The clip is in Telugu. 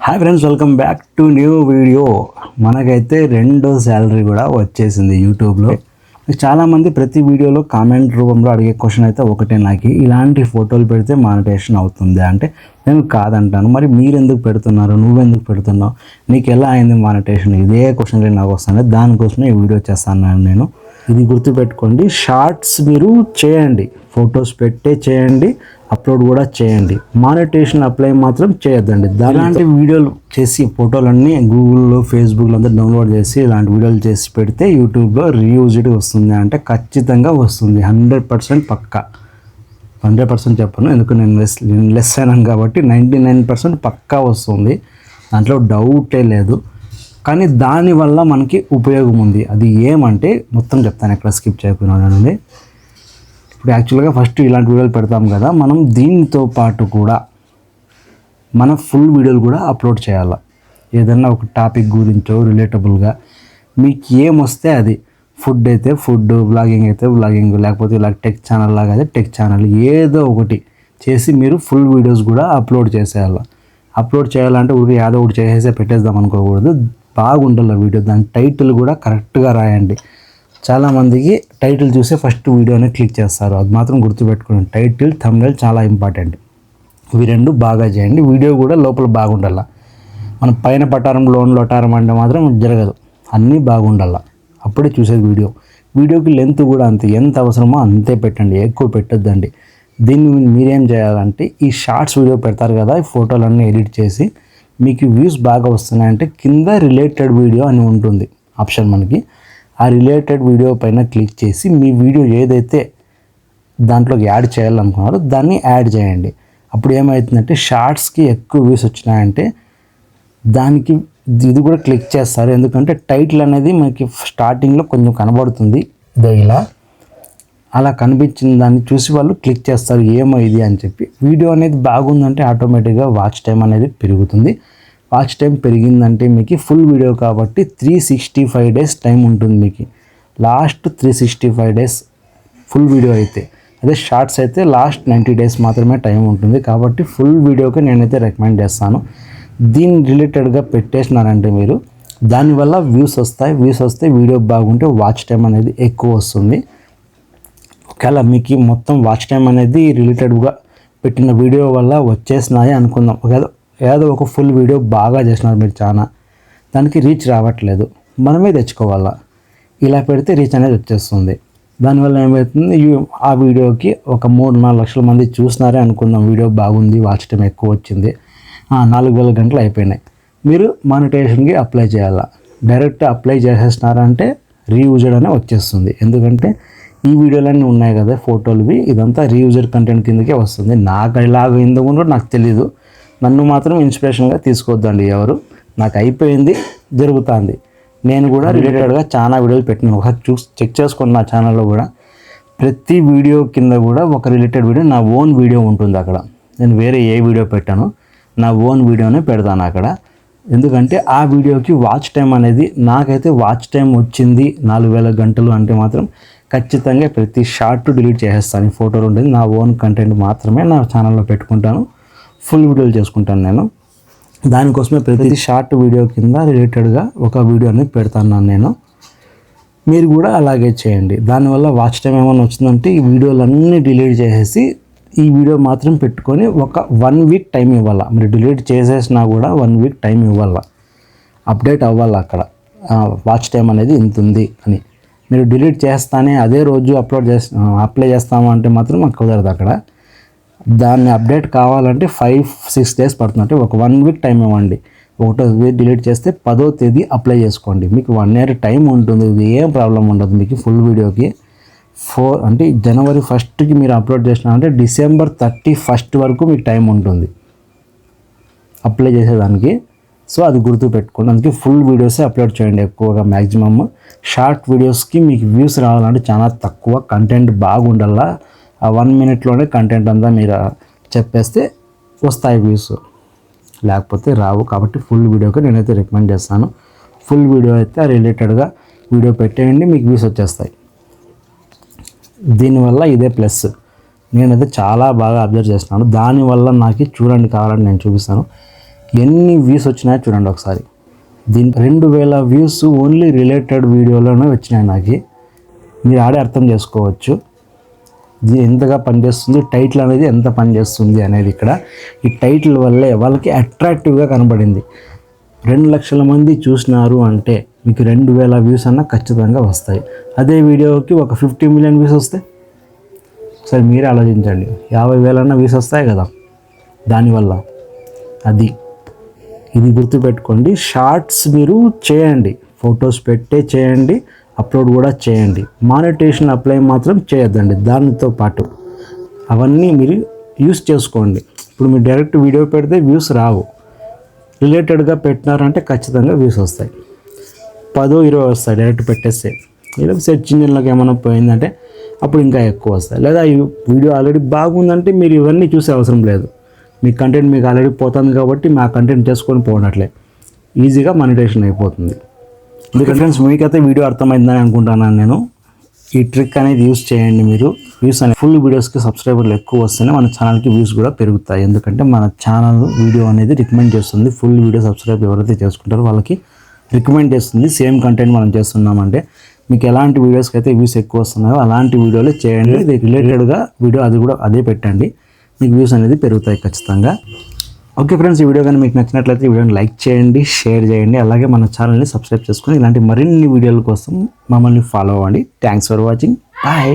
Hi friends welcome back to new video మనకైతే రెండో శాలరీ కూడా వచ్చేసింది యూట్యూబ్లో చాలామంది ప్రతి వీడియోలో కామెంట్ రూపంలో అడిగే క్వశ్చన్ అయితే ఒకటే నాకు. ఇలాంటి ఫోటోలు పెడితే మానిటేషన్ అవుతుంది అంటే నేను కాదంటాను. మరి మీరు ఎందుకు పెడుతున్నారు? నువ్వెందుకు పెడుతున్నావు? నీకు ఎలా అయింది మానిటేషన్ ఇదే క్వశ్చన్ నాకు వస్తుంది దానికోసమే ఈ వీడియో చేస్తాను నేను. ఇది గుర్తుపెట్టుకోండి. షార్ట్స్ మీరు చేయండి. ఫొటోస్ పెట్టే చేయండి. అప్లోడ్ కూడా చేయండి. మానిటేషన్ అప్లై మాత్రం చేయొద్దండి. అలాంటి వీడియోలు చేసి ఫోటోలన్నీ గూగుల్లో ఫేస్బుక్లో అంతా డౌన్లోడ్ చేసి ఇలాంటి వీడియోలు చేసి పెడితే యూట్యూబ్లో రీయూజ్డ్ వస్తుంది అంటే ఖచ్చితంగా వస్తుంది. హండ్రెడ్ పర్సెంట్ పక్కా. హండ్రెడ్ పర్సెంట్ చెప్పను. ఎందుకు? నేను లెస్ నేను లెస్ అయినాను కాబట్టి నైంటీ నైన్ పర్సెంట్ పక్కా వస్తుంది. దాంట్లో డౌటే లేదు. కానీ దానివల్ల మనకి ఉపయోగం ఉంది. అది ఏమంటే మొత్తం చెప్తాను ఎక్కడ స్కిప్ చేయకపోయినానండి ఇప్పుడు యాక్చువల్గా ఫస్ట్ ఇలాంటి వీడియోలు పెడతాం కదా మనం దీనితో పాటు కూడా మన ఫుల్ వీడియోలు కూడా అప్లోడ్ చేయాలి? ఏదన్నా ఒక టాపిక్ గురించో రిలేటబుల్గా మీకు ఏమొస్తే అది ఫుడ్ అయితే ఫుడ్ బ్లాగింగ్ అయితే బ్లాగింగ్ లేకపోతే ఇలా టెక్ ఛానల్ లాగా అయితే టెక్ ఛానల్ ఏదో ఒకటి చేసి మీరు ఫుల్ వీడియోస్ కూడా అప్లోడ్ చేసేయాలి? అప్లోడ్ చేయాలంటే ఊరికి ఏదో ఒకటి చేసేసే పెట్టేద్దాం అనుకోకూడదు. బాగుండాలి వీడియో. దాని టైటిల్ కూడా కరెక్ట్గా రాయండి. చాలామందికి టైటిల్ చూసే ఫస్ట్ వీడియోనే క్లిక్ చేస్తారు. అది మాత్రం గుర్తుపెట్టుకోండి. టైటిల్ థంబ్నైల్ చాలా ఇంపార్టెంట్. ఇవి రెండు బాగా చేయండి. వీడియో కూడా లోపల బాగుండాల. మనం పైన పటారం లోన్ లొటారం అంటే మాత్రం జరగదు. అన్నీ బాగుండాల. అప్పుడే చూసేది వీడియో. వీడియోకి లెంత్ కూడా అంతే. ఎంత అవసరమో అంతే పెట్టండి. ఎక్కువ పెట్టొద్దండి. దీన్ని మీరేం చేయాలంటే ఈ షార్ట్స్ వీడియో పెడతారు కదా ఈ ఫోటోలన్నీ ఎడిట్ చేసి మీకు వ్యూస్ బాగా వస్తున్నాయంటే కింద రిలేటెడ్ వీడియో అని ఉంటుంది ఆప్షన్ మనకి. ఆ రిలేటెడ్ వీడియో పైన క్లిక్ చేసి మీ వీడియో ఏదైతే దాంట్లోకి యాడ్ చేయాలనుకున్నారో దాన్ని యాడ్ చేయండి. అప్పుడు ఏమవుతుందంటే షార్ట్స్కి ఎక్కువ వ్యూస్ వచ్చినాయంటే దానికి ఇది కూడా క్లిక్ చేస్తారు. ఎందుకంటే టైటిల్ అనేది మనకి స్టార్టింగ్లో కొంచెం కనబడుతుంది. ఇదో ఇలా. అలా కనిపించిన దాన్ని చూసి వాళ్ళు క్లిక్ చేస్తారు ఏమో ఇది అని చెప్పి. వీడియో అనేది బాగుందంటే ఆటోమేటిక్గా వాచ్ టైం అనేది పెరుగుతుంది. వాచ్ టైం పెరిగిందంటే మీకు ఫుల్ వీడియో కాబట్టి three sixty five days time ఉంటుంది మీకు. Last three sixty five days full video అయితే. అదే షార్ట్స్ అయితే లాస్ట్ నైంటీ డేస్ మాత్రమే టైం ఉంటుంది. కాబట్టి ఫుల్ వీడియోకి నేనైతే రికమెండ్ చేస్తాను. దీని రిలేటెడ్గా పెట్టేసినారంటే మీరు దానివల్ల వ్యూస్ వస్తాయి. వ్యూస్ వస్తే వీడియో బాగుంటే వాచ్ టైం అనేది ఎక్కువ వస్తుంది. ఒకవేళ మీకు మొత్తం వాచ్ టైం అనేది రిలేటెడ్గా పెట్టిన వీడియో వల్ల వచ్చేసినాయి అనుకుందాం. ఒకవేళ ఏదో ఒక ఫుల్ వీడియో బాగా చేసినారు మీరు చాలా. దానికి రీచ్ రావట్లేదు. మనమే తెచ్చుకోవాలా? ఇలా పెడితే రీచ్ అనేది వచ్చేస్తుంది. దానివల్ల ఏమవుతుంది ఆ వీడియోకి ఒక మూడు నాలుగు లక్షల మంది చూసినారే అనుకుందాం. వీడియో బాగుంది వాచ్ టైం ఎక్కువ వచ్చింది. నాలుగు వేల గంటలు అయిపోయినాయి. మీరు మానిటైజేషన్కి అప్లై చేయాలా? డైరెక్ట్ అప్లై చేసేసినారంటే రీయూజెడ్ అనే వచ్చేస్తుంది. ఎందుకంటే ఈ వీడియోలన్నీ ఉన్నాయి కదా ఫోటోలువి. ఇదంతా రీయూజెడ్ కంటెంట్ కిందకే వస్తుంది. నాకు ఇలాగ ఎందుకు కూడా నాకు తెలీదు. నన్ను మాత్రం ఇన్స్పిరేషన్గా తీసుకోవద్దండి ఎవరు. నాకు అయిపోయింది జరుగుతుంది. నేను కూడా రిలేటెడ్గా చాలా వీడియోలు పెట్టినాను. ఒకసారి చూసి చెక్ చేసుకోండి నా ఛానల్లో కూడా ప్రతి వీడియో కింద కూడా ఒక రిలేటెడ్ వీడియో నా ఓన్ వీడియో ఉంటుంది అక్కడ. నేను వేరే ఏ వీడియో పెట్టాను నా ఓన్ వీడియోనే పెడతాను అక్కడ. ఎందుకంటే ఆ వీడియోకి వాచ్ టైం అనేది నాకైతే వాచ్ టైం వచ్చింది నాలుగు వేల గంటలు అంటే మాత్రం ఖచ్చితంగా ప్రతి షార్ట్ డిలీట్ చేసేస్తాను. ఈ ఫోటోలు ఉంటుంది నా ఓన్ కంటెంట్ మాత్రమే నా ఛానల్లో పెట్టుకుంటాను. ఫుల్ వీడియోలు చేసుకుంటాను నేను. దానికోసమే ప్రతి షార్ట్ వీడియో కింద రిలేటెడ్గా ఒక వీడియో అనేది పెడతాను నేను. మీరు కూడా అలాగే చేయండి. దానివల్ల వాచ్ టైం ఏమైనా వచ్చిందంటే ఈ వీడియోలన్నీ డిలీట్ చేసేసి ఈ వీడియో మాత్రం పెట్టుకొని ఒక వన్ వీక్ టైం ఇవ్వాలా. మీరు డిలీట్ చేసేసినా కూడా వన్ వీక్ టైం ఇవ్వాలా. అప్డేట్ అవ్వాలి అక్కడ. వాచ్ టైం అనేది ఇంత ఉంది అని. మీరు డిలీట్ చేస్తానే అదే రోజు అప్లోడ్ చేస్తా అప్లై చేస్తాము అంటే మాత్రం మాకు కుదరదు అక్కడ. దాన్ని అప్డేట్ కావాలంటే ఫైవ్ సిక్స్ డేస్ పడుతుంది అంటే ఒక వన్ వీక్ టైం ఇవ్వండి. ఒకటో తేదీ డిలీట్ చేస్తే పదో తేదీ అప్లై చేసుకోండి. మీకు వన్ ఇయర్ టైం ఉంటుంది ఇది ఏం ప్రాబ్లం ఉండదు మీకు ఫుల్ వీడియోకి. ఫోర్ అంటే జనవరి ఫస్ట్కి మీరు అప్లోడ్ చేసినారంటే డిసెంబర్ థర్టీ ఫస్ట్ వరకు మీకు టైం ఉంటుంది. అప్లై చేసేదానికి. సో అది గుర్తు పెట్టుకోండి. అందుకే ఫుల్ వీడియోసే అప్లోడ్ చేయండి ఎక్కువగా మ్యాక్సిమమ్ షార్ట్ వీడియోస్కి మీకు వ్యూస్ రావాలంటే చాలా తక్కువ. కంటెంట్ బాగుండాలా? ఆ వన్ మినిట్లోనే కంటెంట్ అంతా మీరు చెప్పేస్తే వస్తాయి వ్యూస్ లేకపోతే రావు. కాబట్టి ఫుల్ వీడియోకి నేనైతే రికమెండ్ చేస్తాను. ఫుల్ వీడియో అయితే రిలేటెడ్గా వీడియో పెట్టేయండి మీకు వ్యూస్ వచ్చేస్తాయి. దీనివల్ల ఇదే ప్లస్ నేనైతే చాలా బాగా అబ్జర్వ్ చేస్తున్నాను. దానివల్ల నాకు చూడండి కావాలని నేను చూపిస్తాను. ఎన్ని వ్యూస్ వచ్చినాయో చూడండి ఒకసారి. దీని రెండు వేల వ్యూస్ ఓన్లీ రిలేటెడ్ వీడియోలోనే వచ్చినాయి నాకు. మీరు ఆడే అర్థం చేసుకోవచ్చు. ఇది ఎంతగా పనిచేస్తుంది టైటిల్ అనేది ఎంత పనిచేస్తుంది అనేది ఇక్కడ. ఈ టైటిల్ వల్లే వాళ్ళకి అట్రాక్టివ్గా కనబడింది. రెండు లక్షల మంది చూసినారు అంటే మీకు రెండు వేల వ్యూస్ అన్న ఖచ్చితంగా వస్తాయి. అదే వీడియోకి ఒక ఫిఫ్టీ మిలియన్ వ్యూస్ వస్తే? సరే మీరే ఆలోచించండి. యాభై వేలన్నా వ్యూస్ వస్తాయి కదా. దానివల్ల అది ఇది గుర్తుపెట్టుకోండి. షార్ట్స్ మీరు చేయండి. ఫొటోస్ పెట్టే చేయండి. అప్లోడ్ కూడా చేయండి. మానిటేషన్ అప్లై మాత్రం చేయొద్దండి. దానితో పాటు అవన్నీ మీరు యూస్ చేసుకోండి. ఇప్పుడు మీరు డైరెక్ట్ వీడియో పెడితే వ్యూస్ రావు. రిలేటెడ్గా పెట్టినారంటే ఖచ్చితంగా వ్యూస్ వస్తాయి. పదో ఇరవై వస్తాయి. డైరెక్ట్ పెట్టేస్తే. ఇలా సెర్చ్ ఇంజిన్లోకి ఏమైనా పోయిందంటే అప్పుడు ఇంకా ఎక్కువ వస్తాయి. లేదా ఈ వీడియో ఆల్రెడీ బాగుందంటే మీరు ఇవన్నీ చూసే అవసరం లేదు. మీ కంటెంట్ మీకు ఆల్రెడీ పోతుంది కాబట్టి మా కంటెంట్ చేసుకొని పోనట్లే. ఈజీగా మానిటేషన్ అయిపోతుంది. ఎందుకంటే ఫ్రెండ్స్ మీకైతే వీడియో అర్థమైందని అనుకుంటున్నాను నేను. ఈ ట్రిక్ అనేది యూస్ చేయండి మీరు. వ్యూస్ అనే ఫుల్ వీడియోస్కి సబ్స్క్రైబర్లు ఎక్కువ వస్తేనే మన ఛానల్కి వ్యూస్ కూడా పెరుగుతాయి. ఎందుకంటే మన ఛానల్ వీడియో అనేది రికమెండ్ చేస్తుంది. ఫుల్ వీడియో సబ్స్క్రైబ్ ఎవరైతే చేసుకుంటారో వాళ్ళకి రికమెండ్ చేస్తుంది. సేమ్ కంటెంట్ మనం చేస్తున్నామంటే మీకు ఎలాంటి వీడియోస్కి అయితే వ్యూస్ ఎక్కువ వస్తున్నాయో అలాంటి వీడియోలు చేయండి. రిలేటెడ్గా వీడియో అది కూడా అదే పెట్టండి. మీకు వ్యూస్ అనేది పెరుగుతాయి ఖచ్చితంగా. ఓకే ఫ్రెండ్స్ ఈ వీడియో కానీ మీకు నచ్చినట్లయితే ఈ వీడియోని లైక్ చేయండి షేర్ చేయండి అలాగే మన ఛానల్ని సబ్స్క్రైబ్ చేసుకొని ఇలాంటి మరిన్ని వీడియోల కోసం మమ్మల్ని ఫాలో అవ్వండి. Thanks for watching bye